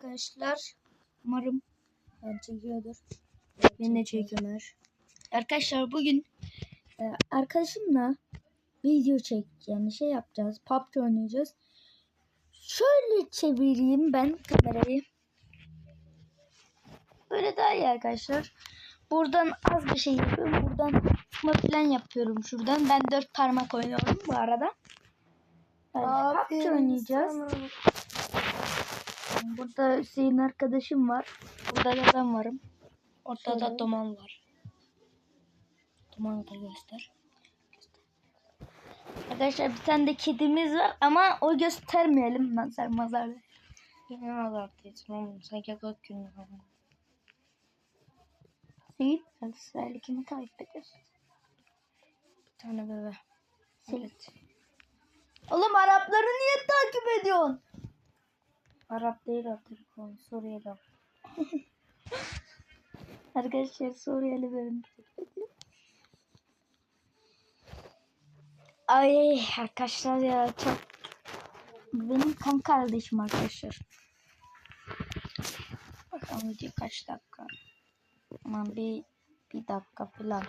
arkadaşlar. Umarım ben çekiyordur. Beni de çekiyorlar. Arkadaşlar bugün e, arkadaşımla video çek yani şey yapacağız. PUBG oynayacağız. Şöyle çevireyim ben kamerayı. Böyle daha iyi arkadaşlar. Buradan az bir şey yapıyorum. Buradan tutma falan yapıyorum şuradan. Ben dört parmak oynuyorum bu arada. Yani PUBG oynayacağız. Burada Hüseyin arkadaşım var. Burada da ben varım. Ortada Şöyle. Duman var. Duman'ı da göster. Arkadaşlar bir tane de kedimiz var ama o göstermeyelim nazar mazar. Ne azartıyorsun oğlum? Sanki gök günü. Hüseyin Galatasaraylı kimi takip ediyorsun? Bir tane bebe. Evet. Oğlum Arapları niye takip ediyorsun? Arap değil o telefon. Suriyeli. Arkadaşlar Suriyeli ediyor. Ay arkadaşlar ya çok benim kan kardeşim arkadaşlar. Bakalım video kaç dakika. Aman bir bir dakika falan.